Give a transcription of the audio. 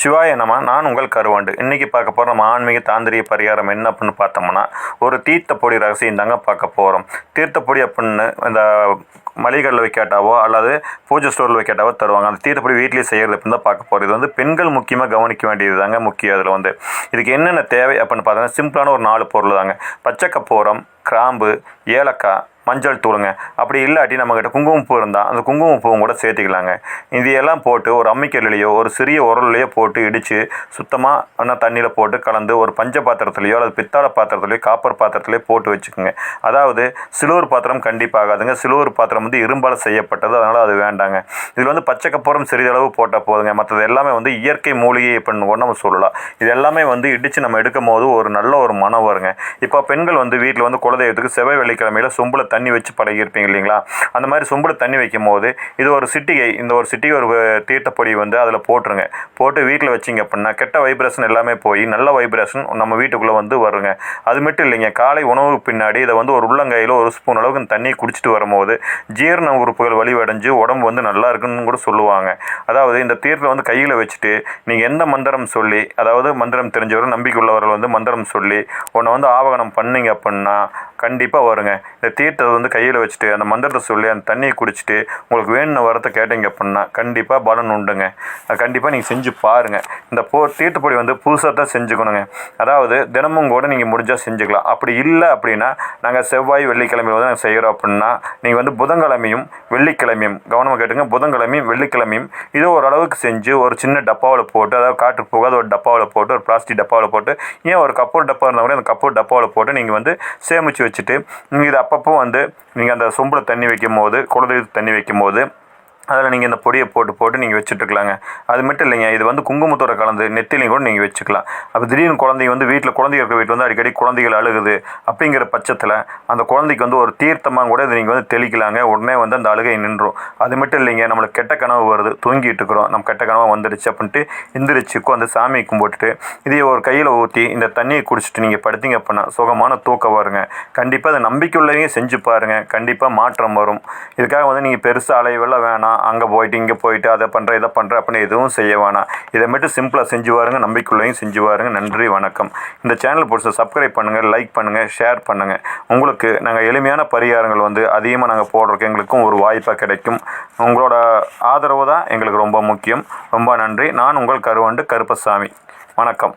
சிவாய நம நான் உங்கள் கருவாண்டு. இன்றைக்கி பார்க்க போகிற நம்ம ஆன்மீக தாந்திரிய பரிகாரம் என்ன அப்படின்னு பார்த்தோம்னா ஒரு தீர்த்த பொடி ரகசியம் தாங்க பார்க்க போகிறோம் தீர்த்த பொடி அப்படின்னு இந்த மளிகைகளில் வைக்காட்டாவோ அல்லது பூஜை ஸ்டோரில் வைக்காட்டாவோ தருவாங்க. அந்த தீர்த்தப்படி வீட்லேயே செய்கிறது அப்படின்னு தான் பார்க்க போகிறது இது வந்து பெண்கள் முக்கியமாக கவனிக்க வேண்டியது தாங்க முக்கியம் அதில் வந்து. இதுக்கு என்னென்ன தேவை அப்படின்னு பார்த்தோன்னா சிம்பிளான ஒரு நாலு பொருள் தாங்க. பச்சை கற்பூரம் கிராம்பு ஏலக்காய் மஞ்சள் தூளுங்க. அப்படி இல்லாட்டி நம்மக்கிட்ட குங்குமப்பூ இருந்தால் அந்த குங்குமப்பூவும் கூட சேர்த்துக்கலாங்க. இதையெல்லாம் போட்டு ஒரு அம்மிக்கல்லையோ ஒரு சிறிய உரல்லையோ போட்டு இடித்து சுத்தமாக ஆனால் தண்ணியில் போட்டு கலந்து ஒரு பஞ்ச பாத்திரத்துலையோ அல்லது பித்தாள பாத்திரத்துலையோ காப்பர் பாத்திரத்துலையோ போட்டு வச்சுக்கோங்க. அதாவது சிலுவர் பாத்திரம் கண்டிப்பாக ஆகாதுங்க. சிலுவர் பாத்திரம் வந்து இரும்பால் செய்யப்பட்டது. அதனால் அது வேண்டாங்க. இதில் வந்து பச்சைக்கப்புறம் சிறிதளவு போட்டால் போதுங்க. மற்றது எல்லாமே வந்து இயற்கை மூலிகை அப்படின்னு கூட நம்ம சொல்லலாம். இது எல்லாமே வந்து இடித்து நம்ம எடுக்கும் போது ஒரு நல்ல ஒரு மனம் வருங்க இப்போ பெண்கள் வந்து வீட்டில் வந்து குலதெய்வத்துக்கு செவ்வாய் வெள்ளிக்கிழமையில் சொம்பில் தண்ணி வச்சு பழகியிருப்பீங்க இல்லைங்களா? அந்த மாதிரி சொம்பில் தண்ணி வைக்கும் போது இது ஒரு சிட்டிகை இந்த ஒரு சிட்டிகை ஒரு தீர்த்தப்பொடி வந்து அதில் போட்டுருங்க. போட்டு வீட்டில் வச்சிங்க அப்படின்னா கெட்ட வைப்ரேஷன் எல்லாமே போய் நல்ல வைப்ரேஷன் நம்ம வீட்டுக்குள்ளே வந்து வருங்க. அது மட்டும் இல்லைங்க காலை உணவுக்கு பின்னாடி இதை வந்து ஒரு உள்ளங்கையில் ஒரு ஸ்பூன் அளவுக்கு தண்ணி குடிச்சிட்டு வரும்போது ஜீரண உறுப்புகள் வலிவடைஞ்சு உடம்பு வந்து நல்லா இருக்குன்னு கூட சொல்லுவாங்க. அதாவது இந்த தீர்த்தம் வந்து கையில் வச்சுட்டு நீங்கள் எந்த மந்திரம் சொல்லி அதாவது மந்திரம் தெரிஞ்சவர்கள் நம்பிக்கை உள்ளவர்கள் வந்து மந்திரம் சொல்லி உன்னை வந்து ஆவகனம் பண்ணிங்க அப்படின்னா கண்டிப்பாக வருங்க. இந்த தீர்த்தத்தை வந்து கையில் வச்சுட்டு அந்த மந்திரத்தை சொல்லி அந்த தண்ணியை குடிச்சிட்டு உங்களுக்கு வேணும்னு வரத்தை கேட்டீங்க அப்படின்னா கண்டிப்பாக பலன் உண்டுங்க. கண்டிப்பாக நீங்கள் செஞ்சு பாருங்கள் இந்த போ தீர்த்தப்பொடி வந்து புதுசாக தான் செஞ்சுக்கணுங்க. அதாவது தினமும் கூட நீங்கள் முடிஞ்சால் செஞ்சுக்கலாம். அப்படி இல்லை அப்படின்னா நாங்கள் செவ்வாய் வெள்ளிக்கிழமையில் வந்து நாங்கள் செய்கிறோம் அப்படின்னா நீங்கள் வந்து புதன்கிழமையும் வெள்ளிக்கிழமையும் கவனமாக கேட்டுங்க புதன்கிழமையும் வெள்ளிக்கிழமையும் இதை ஓரளவுக்கு செஞ்சு ஒரு சின்ன டப்பாவில் போட்டு அதாவது காற்று போகாத ஒரு டப்பாவில் போட்டு ஒரு பிளாஸ்டிக் டப்பாவில் போட்டு ஏன் ஒரு கப்போர் டப்பா இருந்தால் கூட அந்த கப்போர் டப்பாவில் போட்டு நீங்கள் வந்து சேமித்து வச்சுட்டு நீங்கள் இது அப்பப்போ வந்து நீங்கள் அந்த சொம்பில் தண்ணி வைக்கும் போது குலதெய்வத்துக்கு தண்ணி வைக்கும் போது அதில் நீங்கள் இந்த பொடியை போட்டு போட்டு நீங்கள் வச்சுட்டுருக்கலாங்க அது மட்டும் இல்லைங்க இது வந்து குங்குமத்தோட கலந்து நெத்திலையும் கூட நீங்கள் வச்சுக்கலாம். அப்போ திடீர்னு குழந்தைங்க வந்து வீட்டில் குழந்தைங்க இருக்க வீட்டில் வந்து அடிக்கடி குழந்தைகள் அழுகுது அப்படிங்கிற பட்சத்தில் அந்த குழந்தைக்கு வந்து ஒரு தீர்த்தமாக கூட இதை நீங்கள் வந்து தெளிக்கலாங்க. உடனே வந்து அந்த அழுகை நின்றும். அது மட்டும் இல்லைங்க நம்மளுக்கு கெட்ட கனவு வருது தூங்கிட்டு இருக்கிறோம் நம்ம கெட்ட கனவு வந்துடுச்சு அப்படின்ட்டு எந்திரிச்சு அந்த சாமியை கும்பிட்டுட்டு இதையே ஒரு கையில் ஊற்றி இந்த தண்ணியை குடிச்சிட்டு நீங்கள் படுத்திங்க அப்படின்னா சுகமான தூக்கம் வருங்க. கண்டிப்பாக அதை நம்பிக்கை உள்ளவங்க செஞ்சு பாருங்கள் கண்டிப்பாக மாற்றம் வரும். இதுக்காக வந்து நீங்கள் பெருசாக அலைவெல்லாம் வேணாம். அங்கே போயிட்டு இங்கே போயிட்டு அதை பண்ணுற இதை பண்ணுற அப்படின்னு எதுவும் செய்ய வேணாம். இதை மட்டும் சிம்பிளாக செஞ்சு வாருங்க நம்பிக்கையுள்ளையும் செஞ்சு வாருங்க நன்றி வணக்கம். இந்த சேனல் பிடிச்ச சப்ஸ்கிரைப் பண்ணுங்கள் லைக் பண்ணுங்கள் ஷேர் பண்ணுங்கள் உங்களுக்கு நாங்கள் எளிமையான பரிகாரங்கள் வந்து அதிகமாக நாங்கள் போடுறதுக்கு எங்களுக்கும் ஒரு வாய்ப்பாக கிடைக்கும். உங்களோட ஆதரவு தான் எங்களுக்கு ரொம்ப முக்கியம். ரொம்ப நன்றி. நான் உங்கள் கருவண்டு கருப்பசாமி. வணக்கம்.